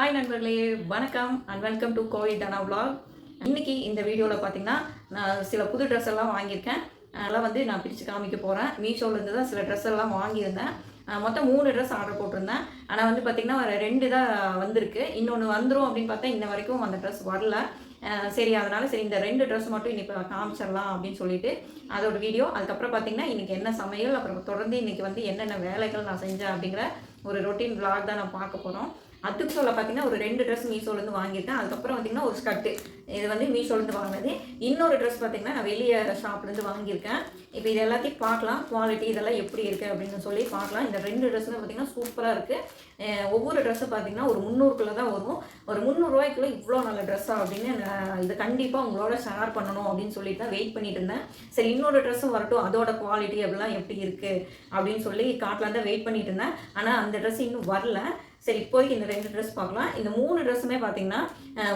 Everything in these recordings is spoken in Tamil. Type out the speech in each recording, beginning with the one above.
ஹாய் நண்பர்களே வணக்கம் and welcome to Kovai Dhana vlog இன்றைக்கி இந்த வீடியோவில் பார்த்தீங்கன்னா நான் சில புது ட்ரெஸ் எல்லாம் வாங்கியிருக்கேன். அதெல்லாம் வந்து நான் பிரித்து காமிக்க போகிறேன் மீஷோலேருந்து தான் சில ட்ரெஸ் எல்லாம் வாங்கியிருந்தேன். மொத்தம் மூணு ட்ரெஸ் ஆர்டர் போட்டிருந்தேன். ஆனால் வந்து பார்த்திங்கன்னா ஒரு ரெண்டு தான் வந்திருக்கு. இன்னொன்று வந்துடும் அப்படின்னு பார்த்தா இன்ன வரைக்கும் அந்த ட்ரெஸ் வரல. சரி அதனால் சரி இந்த ரெண்டு ட்ரெஸ் மட்டும் இன்றைக்கி காமிச்சிடலாம் அப்படின்னு சொல்லிட்டு அதோட வீடியோ. அதுக்கப்புறம் பார்த்தீங்கன்னா இன்றைக்கி என்ன சமையல் அப்புறம் தொடர்ந்து இன்னைக்கு வந்து என்னென்ன வேலைகள் நான் செஞ்சேன் அப்படிங்கிற ஒரு ரொட்டீன் விளாக் தான் நான் பார்க்க போகிறோம் அதுக்கு சொல்ல பார்த்தீங்கன்னா ஒரு ரெண்டு ட்ரெஸ் மீஷோலேருந்து வாங்கியிருக்கேன் அதுக்கப்புறம் பார்த்தீங்கன்னா ஒரு ஸ்கர்ட்டு இது வந்து மீஷோலேருந்து வாங்கினது. இன்னொரு ட்ரெஸ் பார்த்தீங்கன்னா நான் வெளியே ஷாப்லேருந்து வாங்கியிருக்கேன். இப்போ இது எல்லாத்தையும் பார்க்கலாம். குவாலிட்டி இதெல்லாம் எப்படி இருக்குது அப்படின்னு சொல்லி பார்க்கலாம். இந்த ரெண்டு ட்ரெஸ்ஸுமே பார்த்தீங்கன்னா சூப்பராக இருக்குது ஒவ்வொரு ட்ரெஸ்ஸும் பார்த்தீங்கன்னா ஒரு முந்நூறுக்குள்ளே தான் வரும். ஒரு முந்நூறுரூவாய்க்குள்ளே இவ்வளோ நல்ல ட்ரெஸ்ஸா அப்படின்னு இது கண்டிப்பாக உங்களோட ஷேர் பண்ணணும் அப்படின்னு சொல்லிட்டு தான் வெயிட் பண்ணிட்டு இருந்தேன். சரி இன்னொரு ட்ரெஸ்ஸும் வரட்டும். அதோட குவாலிட்டி அப்படிலாம் எப்படி இருக்குது அப்படின்னு சொல்லி காட்டில் தான் வெயிட் பண்ணிட்டு இருந்தேன். ஆனால் அந்த ட்ரெஸ் இன்னும் வரல. சரி இப்போதைக்கு இந்த ரெண்டு ட்ரெஸ் பார்க்கலாம். இந்த மூணு ட்ரெஸ்ஸுமே பார்த்தீங்கன்னா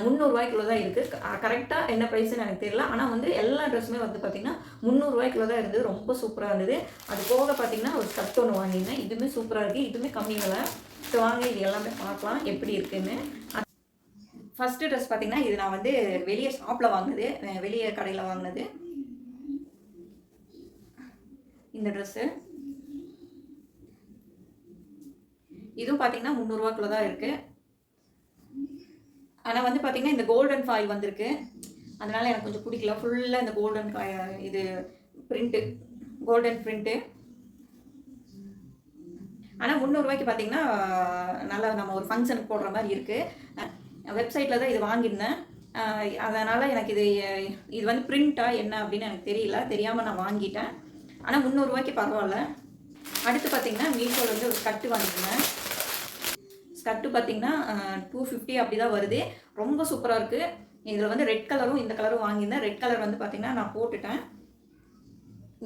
முந்நூறுரூவாய்க்குள்ள தான் இருக்குது கரெக்டாக என்ன ப்ரைஸ்னு எனக்கு தெரியல. ஆனால் வந்து எல்லா ட்ரெஸ்ஸுமே வந்து பார்த்தீங்கன்னா முந்நூறுரூவாய்க்குள்ள தான் இருந்தது. ரொம்ப சூப்பராக இருந்தது. அது போக பார்த்தீங்கன்னா ஒரு ஸ்கர்ட் ஒன்று வாங்கியிருந்தேன். இதுவுமே சூப்பராக இருக்குது இதுவுமே கம்மி விலை. ஸோ வாங்க இது எல்லாமே பார்க்கலாம். எப்படி இருக்குன்னு. ஃபஸ்ட்டு ட்ரெஸ் பார்த்தீங்கன்னா இது நான் வந்து வெளியே ஷாப்பில் வாங்கினது. வெளியே கடையில் வாங்கினது. இந்த ட்ரெஸ்ஸு இதுவும் பார்த்தீங்கன்னா முந்நூறுரூவாக்குள்ள தான் இருக்குது ஆனால் வந்து பார்த்திங்கன்னா இந்த கோல்டன் ஃபாயில் வந்திருக்கு. அதனால் எனக்கு கொஞ்சம் பிடிக்கல. ஃபுல்லாக இந்த கோல்டன் இது பிரிண்ட்டு கோல்டன் பிரிண்ட்டு ஆனால் முந்நூறுரூவாய்க்கு பார்த்தீங்கன்னா நல்லா நம்ம ஒரு ஃபங்க்ஷனுக்கு போடுற மாதிரி இருக்குது வெப்சைட்டில் தான் இது வாங்கியிருந்தேன். அதனால் எனக்கு இது இது வந்து பிரிண்ட்டாக என்ன அப்படின்னு எனக்கு தெரியல. தெரியாமல் நான் வாங்கிட்டேன். ஆனால் முந்நூறுரூவாய்க்கு பரவாயில்ல. அடுத்து பார்த்தீங்கன்னா மீஷோவில் வந்து ஒரு ஸ்கர்ட்டு வாங்கியிருந்தேன். ஸ்கர்ட்டு பார்த்தீங்கன்னா டூ ஃபிஃப்டி அப்படி தான் வருது. ரொம்ப சூப்பராக இருக்குது இதில் வந்து ரெட் கலரும் இந்த கலரும் வாங்கியிருந்தேன். ரெட் கலர் வந்து பார்த்தீங்கன்னா நான் போட்டுட்டேன்.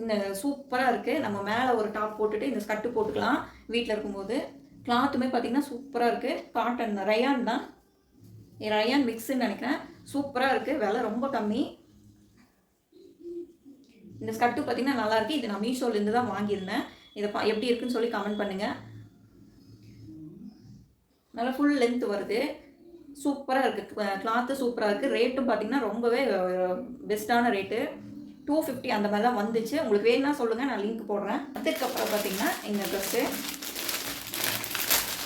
இந்த சூப்பராக இருக்குது நம்ம மேலே ஒரு டாப் போட்டுட்டு இந்த ஸ்கர்ட்டு போட்டுக்கலாம். வீட்டில் இருக்கும்போது கிளாத்துமே பார்த்தீங்கன்னா சூப்பராக இருக்குது காட்டன் ரயான் தான். ரயான் மிக்ஸுன்னு நினைக்கிறேன். சூப்பராக இருக்குது விலை ரொம்ப கம்மி. இந்த ஸ்கர்ட்டு பார்த்தீங்கன்னா நல்லாயிருக்கு இது நான் மீஷோலேருந்து தான் வாங்கியிருந்தேன். இதை பா எப்படி இருக்குன்னு சொல்லி கமெண்ட் பண்ணுங்கள் நல்லா ஃபுல் லென்த் வருது. சூப்பராக இருக்குது கிளாத்து சூப்பராக இருக்குது ரேட்டும் பார்த்தீங்கன்னா ரொம்பவே பெஸ்ட்டான ரேட்டு டூ ஃபிஃப்டி அந்த மாதிரி தான் வந்துச்சு. உங்களுக்கு வேணும்னா சொல்லுங்கள் நான் லிங்க் போடுறேன். அதுக்கப்புறம் பார்த்தீங்கன்னா இந்த ட்ரெஸ்ஸு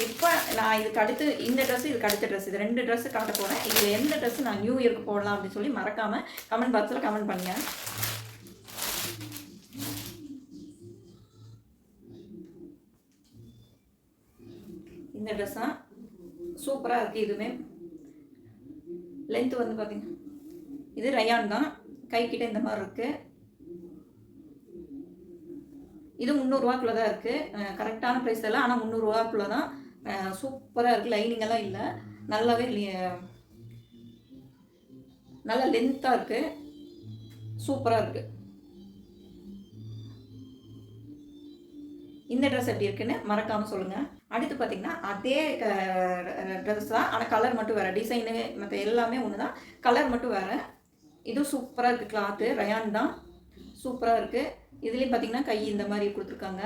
இப்போ நான் இதுக்கு அடுத்து இந்த ட்ரெஸ் இதுக்கு அடுத்த ட்ரெஸ் இது ரெண்டு ட்ரெஸ்ஸு காட்ட போகிறேன் இதில் எந்த ட்ரெஸ் நான் நியூ இயருக்கு போடலாம் அப்படின்னு சொல்லி மறக்காமல் கமெண்ட் பாக்ஸில் கமெண்ட் பண்ணுங்கள் இந்த ட்ரெஸ் தான் சூப்பராக இருக்குது இதுவுமே. லென்த்து வந்து பார்த்திங்கன்னா இது ரயான் தான். கைக்கிட்ட இந்த மாதிரி இருக்குது இது முந்நூறுரூவாக்குள்ளே தான் இருக்குது கரெக்டான ப்ரைஸ் எல்லாம். ஆனால் முந்நூறுரூவாக்குள்ளே தான் சூப்பராக இருக்குது லைனிங் எல்லாம் இல்லை. நல்லாவே நல்லா நல்ல லென்த்தாக இருக்குது சூப்பராக இருக்குது இந்த ட்ரெஸ் எப்படி இருக்குன்னு மறக்காமல் சொல்லுங்கள் அடுத்து பார்த்தீங்கன்னா அதே ட்ரெஸ் தான். ஆனால் கலர் மட்டும் வேறு. டிசைனு மற்ற எல்லாமே ஒன்று தான் கலர் மட்டும் வேறு. இதுவும் சூப்பராக இருக்குது கிளாத்து ரயான் தான். சூப்பராக இருக்குது இதுலேயும் பார்த்தீங்கன்னா கை இந்த மாதிரி கொடுத்துருக்காங்க.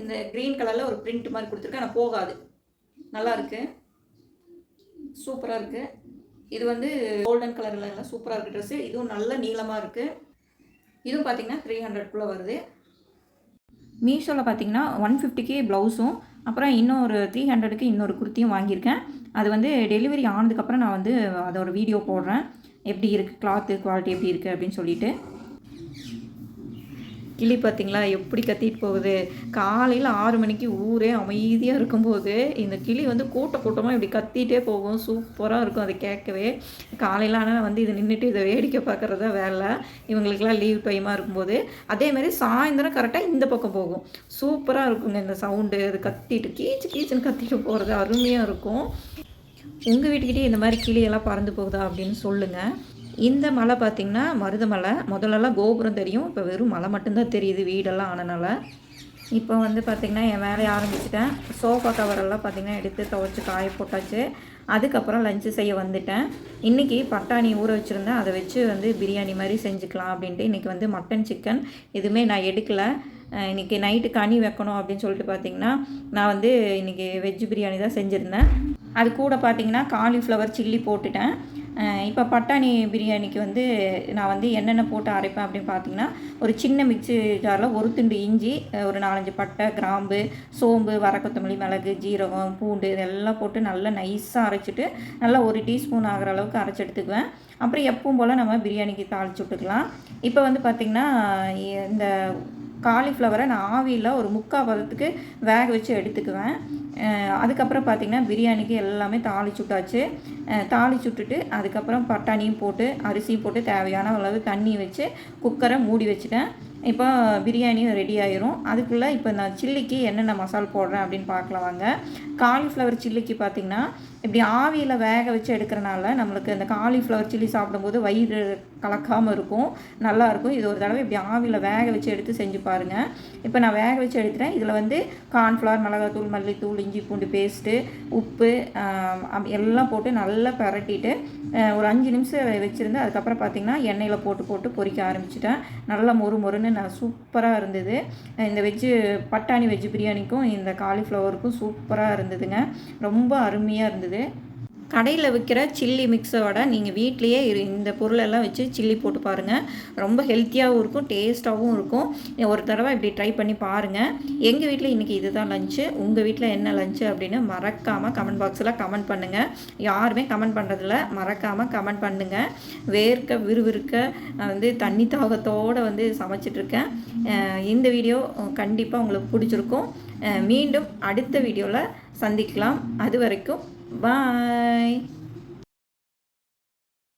இந்த க்ரீன் கலரில் ஒரு பிரிண்ட் மாதிரி கொடுத்துருக்கேன். ஆனால் போகாது. நல்லா இருக்குது சூப்பராக இருக்குது இது வந்து கோல்டன் கலரில் எல்லாம் சூப்பராக இருக்குது ட்ரெஸ்ஸு இதுவும் நல்ல நீளமாக இருக்குது இதுவும் பார்த்தீங்கன்னா த்ரீ ஹண்ட்ரட்குள்ளே வருது. மீஷோவில் பார்த்தீங்கன்னா ஒன் ஃபிஃப்டிக்கே ப்ளவுஸும் அப்புறம் இன்னொரு த்ரீ ஹண்ட்ரடுக்கு இன்னொரு குர்த்தியும் வாங்கியிருக்கேன். அது வந்து டெலிவரி ஆனதுக்கப்புறம் நான் வந்து அதோட வீடியோ போடுறேன். எப்படி இருக்குது கிளாத்து குவாலிட்டி எப்படி இருக்குது அப்படின்னு சொல்லிட்டு. கிளி பார்த்தீங்களா? எப்படி கத்திட்டு போகுது? காலையில் ஆறு மணிக்கு ஊரே அமைதியாக இருக்கும்போது இந்த கிளி வந்து கூட்ட கூட்டமாக இப்படி கத்திட்டே போகும். சூப்பராக இருக்கும் அதை கேட்கவே. காலையில் ஆனால் வந்து இது நின்றுட்டு இதை வேடிக்கை பார்க்குறது வேலை இவங்களுக்கெல்லாம் லீவ் டைமாக இருக்கும்போது அதேமாதிரி சாயந்தரம் கரெக்டாக இந்த பக்கம் போகும். சூப்பராக இருக்குங்க இந்த சவுண்டு அது கத்திட்டு கீச்சு கீச்சுன்னு கத்திட்டு போகிறது அருமையாக இருக்கும். உங்கள் வீட்டுக்கிட்டே இந்த மாதிரி கிளியெல்லாம் பறந்து போகுதா அப்படின்னு சொல்லுங்கள் இந்த மலை பார்த்திங்கன்னா மருதமலை முதல்லலாம் கோபுரம் தெரியும். இப்போ வெறும் மலை மட்டும்தான் தெரியுது வீடெல்லாம் ஆனனால. இப்போ வந்து பார்த்திங்கன்னா என் வேலையை ஆரம்பிச்சிட்டேன். சோஃபா கவரெல்லாம் பார்த்திங்கன்னா எடுத்து துவைச்சி காய போட்டாச்சு. அதுக்கப்புறம் லஞ்சு செய்ய வந்துட்டேன். இன்றைக்கி பட்டாணி ஊற வச்சுருந்தேன். அதை வச்சு வந்து பிரியாணி மாதிரி செஞ்சுக்கலாம் அப்படின்ட்டு இன்றைக்கி வந்து மட்டன் சிக்கன் எதுவுமே நான் எடுக்கலை. இன்றைக்கி இன்னைக்கு நைட்டு கனி வைக்கணும் அப்படின்னு சொல்லிட்டு பார்த்தீங்கன்னா நான் வந்து இன்றைக்கி வெஜ் பிரியாணி தான் செஞ்சுருந்தேன். அது கூட பார்த்திங்கன்னா காலிஃப்ளவர் சில்லி போட்டுட்டேன். இப்போ பட்டாணி பிரியாணிக்கு வந்து நான் வந்து என்னென்ன போட்டு அரைப்பேன் அப்படின்னு பார்த்தீங்கன்னா ஒரு சின்ன மிக்சி ஜாரில் ஒரு துண்டு இஞ்சி ஒரு நாலஞ்சு பட்டை கிராம்பு சோம்பு வர கொத்தமல்லி மிளகு ஜீரகம் பூண்டு இதெல்லாம் போட்டு நல்லா நைஸாக அரைச்சிட்டு நல்லா ஒரு டீஸ்பூன் ஆகிற அளவுக்கு அரைச்சி எடுத்துக்குவேன். அப்புறம் எப்பவும் போல் நம்ம பிரியாணிக்கு தாளிச்சு விட்டுக்கலாம். இப்போ வந்து பார்த்திங்கன்னா இந்த காலிஃப்ளவரை நான் ஆவியில் ஒரு முக்கால் பதத்துக்கு வேக வச்சு எடுத்துக்குவேன். அதுக்கப்புறம் பார்த்திங்கன்னா பிரியாணிக்கு எல்லாமே தாளிச்சு விட்டாச்சு தாளி தாளிச்சு விட்டுட்டு அதுக்கப்புறம் பட்டாணியும் போட்டு அரிசியும் போட்டு தேவையான அளவு தண்ணி வச்சு குக்கரை மூடி வச்சுட்டேன். இப்போ பிரியாணியும் ரெடி ஆயிரும். அதுக்குள்ளே இப்போ நான் சில்லிக்கு என்னென்ன மசால் போடுறேன் அப்படின்னு பார்க்கலாம் வாங்க. காலிஃப்ளவர் சில்லிக்கு பார்த்திங்கன்னா இப்படி ஆவியில் வேக வச்சு எடுக்கிறனால நம்மளுக்கு இந்த காலிஃப்ளவர் சில்லி சாப்பிடும்போது வயிறு கலக்காமல் இருக்கும். நல்லாயிருக்கும் இது ஒரு தடவை இப்படி ஆவியில் வேக வச்சு எடுத்து செஞ்சு பாருங்கள் இப்போ நான் வேக வச்சு எடுத்துகிறேன் இதில் வந்து கார்ன்ஃப்ளவர் மிளகாத்தூள் மல்லித்தூள் இஞ்சி பூண்டு பேஸ்ட்டு உப்பு எல்லாம் போட்டு நல்லா பரட்டிட்டு ஒரு அஞ்சு நிமிஷம் வச்சுருந்து அதுக்கப்புறம் பார்த்திங்கன்னா எண்ணெயில் போட்டு போட்டு பொரிக்க ஆரம்பிச்சிட்டேன். நல்லா மொறு மொறுன்னு நான் சூப்பராக இருந்தது. இந்த வெஜ்ஜு பட்டாணி வெஜ்ஜு பிரியாணிக்கும் இந்த காலிஃப்ளவருக்கும் சூப்பராக இருந்ததுங்க. ரொம்ப அருமையாக இருந்தது. கடையில் விற்கிற சில்லி மிக்ஸோட நீங்கள் வீட்லேயே இரு- இந்த பொருளெல்லாம் வச்சு சில்லி போட்டு பாருங்கள் ரொம்ப ஹெல்த்தியாகவும் இருக்கும் டேஸ்ட்டாகவும் இருக்கும். ஒரு தடவை இப்படி ட்ரை பண்ணி பாருங்கள் எங்கள் வீட்டில் இன்றைக்கி இதுதான் லஞ்சு உங்கள் வீட்டில் என்ன லஞ்சு அப்படின்னு மறக்காமல் கமெண்ட் பாக்ஸில் கமெண்ட் பண்ணுங்கள் யாருமே கமெண்ட் பண்ணுறதில்ல மறக்காமல் கமெண்ட் பண்ணுங்கள் வேர்க்க விறுவிறுக்க வந்து தண்ணி தாகத்தோடு வந்து சமைச்சிட்ருக்கேன் இந்த வீடியோ கண்டிப்பாக உங்களுக்கு பிடிச்சிருக்கும். மீண்டும் அடுத்த வீடியோவில் சந்திக்கலாம். அது வரைக்கும் Bye.